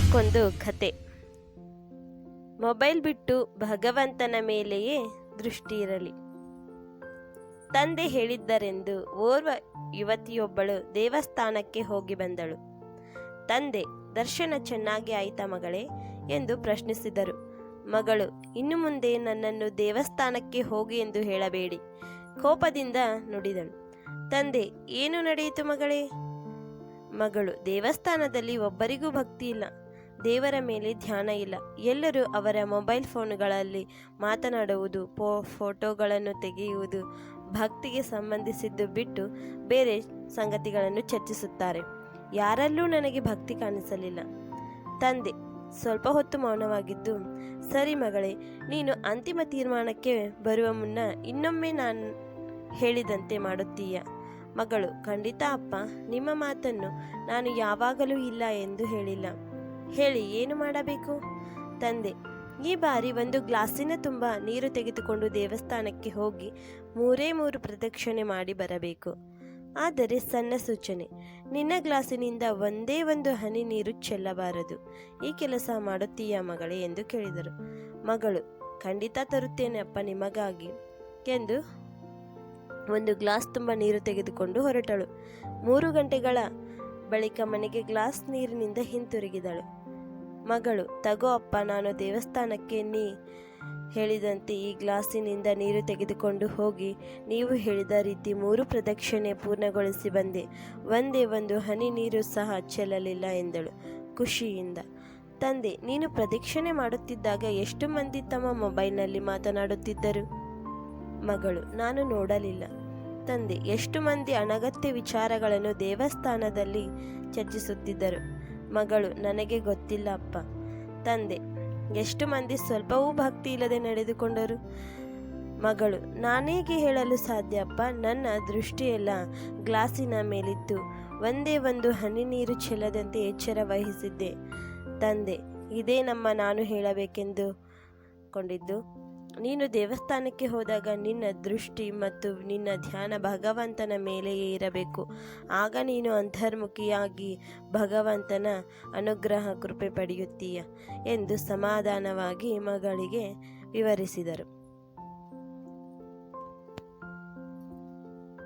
ದಿನಕ್ಕೊಂದು ಕತೆ. ಮೊಬೈಲ್ ಬಿಟ್ಟು ಭಗವಂತನ ಮೇಲೆಯೇ ದೃಷ್ಟಿ ಇರಲಿ. ತಂದೆ ಹೇಳಿದ್ದರೆಂದು ಓರ್ವ ಯುವತಿಯೊಬ್ಬಳು ದೇವಸ್ಥಾನಕ್ಕೆ ಹೋಗಿ ಬಂದಳು. ತಂದೆ, ದರ್ಶನ ಚೆನ್ನಾಗಿ ಆಯ್ತಾ ಮಗಳೇ? ಎಂದು ಪ್ರಶ್ನಿಸಿದರು. ಮಗಳು, ಇನ್ನು ಮುಂದೆ ನನ್ನನ್ನು ದೇವಸ್ಥಾನಕ್ಕೆ ಹೋಗಿ ಎಂದು ಹೇಳಬೇಡಿ. ಕೋಪದಿಂದ ನುಡಿದಳು. ತಂದೆ, ಏನು ನಡೆಯಿತು ಮಗಳೇ? ಮಗಳು, ದೇವಸ್ಥಾನದಲ್ಲಿ ಒಬ್ಬರಿಗೂ ಭಕ್ತಿ ಇಲ್ಲ. ದೇವರ ಮೇಲೆ ಧ್ಯಾನ ಇಲ್ಲ. ಎಲ್ಲರೂ ಅವರ ಮೊಬೈಲ್ ಫೋನ್ಗಳಲ್ಲಿ ಮಾತನಾಡುವುದು ಪೋ ಫೋಟೋಗಳನ್ನು ತೆಗೆಯುವುದು, ಭಕ್ತಿಗೆ ಸಂಬಂಧಿಸಿದ್ದು ಬಿಟ್ಟು ಬೇರೆ ಸಂಗತಿಗಳನ್ನು ಚರ್ಚಿಸುತ್ತಾರೆ. ಯಾರಲ್ಲೂ ನನಗೆ ಭಕ್ತಿ ಕಾಣಿಸಲಿಲ್ಲ. ತಂದೆ, ಸ್ವಲ್ಪ ಹೊತ್ತು ಮೌನವಾಗಿದ್ದು, ಸರಿ ಮಗಳೇ, ನೀನು ಅಂತಿಮ ತೀರ್ಮಾನಕ್ಕೆ ಬರುವ ಮುನ್ನ ಇನ್ನೊಮ್ಮೆ ನಾನು ಹೇಳಿದಂತೆ ಮಾಡುತ್ತೀಯ. ಮಗಳು, ಖಂಡಿತ ಅಪ್ಪ, ನಿಮ್ಮ ಮಾತನ್ನು ನಾನು ಯಾವಾಗಲೂ ಇಲ್ಲ ಎಂದು ಹೇಳಿಲ್ಲ. ಹೇಳಿ ಏನು ಮಾಡಬೇಕು? ತಂದೆ, ಈ ಬಾರಿ ಒಂದು ಗ್ಲಾಸಿನ ತುಂಬ ನೀರು ತೆಗೆದುಕೊಂಡು ದೇವಸ್ಥಾನಕ್ಕೆ ಹೋಗಿ ಮೂರೇ ಮೂರು ಪ್ರದಕ್ಷಿಣೆ ಮಾಡಿ ಬರಬೇಕು. ಆದರೆ ಸಣ್ಣ ಸೂಚನೆ, ನಿನ್ನ ಗ್ಲಾಸಿನಿಂದ ಒಂದೇ ಒಂದು ಹನಿ ನೀರು ಚೆಲ್ಲಬಾರದು. ಈ ಕೆಲಸ ಮಾಡುತ್ತೀಯಾ ಮಗಳೇ ಎಂದು ಕೇಳಿದರು. ಮಗಳು, ಖಂಡಿತ ತರುತ್ತೇನೆ ಅಪ್ಪ ನಿಮಗಾಗಿ ಎಂದು ಒಂದು ಗ್ಲಾಸ್ ತುಂಬ ನೀರು ತೆಗೆದುಕೊಂಡು ಹೊರಟಳು. ಮೂರು ಗಂಟೆಗಳ ಬಳಿಕ ಮನೆಗೆ ಗ್ಲಾಸ್ ನೀರಿನಿಂದ ಹಿಂತಿರುಗಿದಳು. ಮಗಳು, ತಗೋ ಅಪ್ಪ, ನಾನು ದೇವಸ್ಥಾನಕ್ಕೆ ನೀ ಹೇಳಿದಂತೆ ಈ ಗ್ಲಾಸಿನಿಂದ ನೀರು ತೆಗೆದುಕೊಂಡು ಹೋಗಿ, ನೀವು ಹೇಳಿದ ರೀತಿ ಮೂರು ಪ್ರದಕ್ಷಿಣೆ ಪೂರ್ಣಗೊಳಿಸಿ ಬಂದೆ. ಒಂದೇ ಒಂದು ಹನಿ ನೀರು ಸಹ ಚೆಲ್ಲಲಿಲ್ಲ ಎಂದಳು ಖುಷಿಯಿಂದ. ತಂದೆ, ನೀನು ಪ್ರದಕ್ಷಿಣೆ ಮಾಡುತ್ತಿದ್ದಾಗ ಎಷ್ಟು ಮಂದಿ ತಮ್ಮ ಮೊಬೈಲ್ನಲ್ಲಿ ಮಾತನಾಡುತ್ತಿದ್ದರು? ಮಗಳು, ನಾನು ನೋಡಲಿಲ್ಲ. ತಂದೆ, ಎಷ್ಟು ಮಂದಿ ಅನಗತ್ಯ ವಿಚಾರಗಳನ್ನು ದೇವಸ್ಥಾನದಲ್ಲಿ ಚರ್ಚಿಸುತ್ತಿದ್ದರು. ಮಗಳು, ನನಗೆ ಗೊತ್ತಿಲ್ಲ ಅಪ್ಪ. ತಂದೆ, ಎಷ್ಟು ಮಂದಿ ಸ್ವಲ್ಪವೂ ಭಕ್ತಿ ಇಲ್ಲದೆ ನಡೆದುಕೊಂಡರು? ಮಗಳು ನಾನೇಗೆ ಹೇಳಲು ಸಾಧ್ಯ ಅಪ್ಪ? ನನ್ನ ದೃಷ್ಟಿಯೆಲ್ಲ ಗ್ಲಾಸಿನ ಮೇಲಿತ್ತು. ಒಂದೇ ಒಂದು ಹನಿ ನೀರು ಚೆಲ್ಲದಂತೆ ಎಚ್ಚರ ವಹಿಸಿದ್ದೆ. ತಂದೆ, ಇದೇ ನಮ್ಮ ನಾನು ಹೇಳಬೇಕೆಂದು ಕೊಂಡಿದ್ದು ನೀನು ದೇವಸ್ಥಾನಕ್ಕೆ ಹೋದಾಗ ನಿನ್ನ ದೃಷ್ಟಿ ಮತ್ತು ನಿನ್ನ ಧ್ಯಾನ ಭಗವಂತನ ಮೇಲೆಯೇ ಇರಬೇಕು. ಆಗ ನೀನು ಅಂತರ್ಮುಖಿಯಾಗಿ ಭಗವಂತನ ಅನುಗ್ರಹ ಕೃಪೆ ಪಡೆಯುತ್ತೀಯ ಎಂದು ಸಮಾಧಾನವಾಗಿ ಮಗಳಿಗೆ ವಿವರಿಸಿದರು.